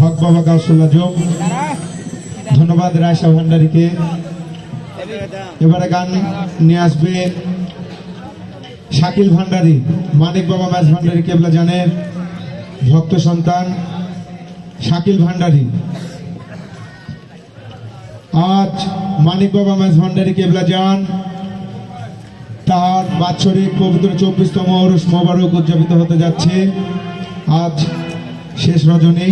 হক বাবা গাউসুল ধন্যবাদ রায়সা ভান্ডারীকে। এবারে গান নিয়ে আসবে শাকিল ভান্ডারী, মানিক বাবা ম্যাচ ভান্ডারী কেবলা জানে? ভক্ত সন্তান শাকিল ভান্ডারী। আজ মানিক বাবা ম্যাচ ভান্ডারী কেবলা যান তার বাৎসরিক পবিত্র চব্বিশতম মোবারক উদযাপিত হতে যাচ্ছে। আজ শেষ রজনী।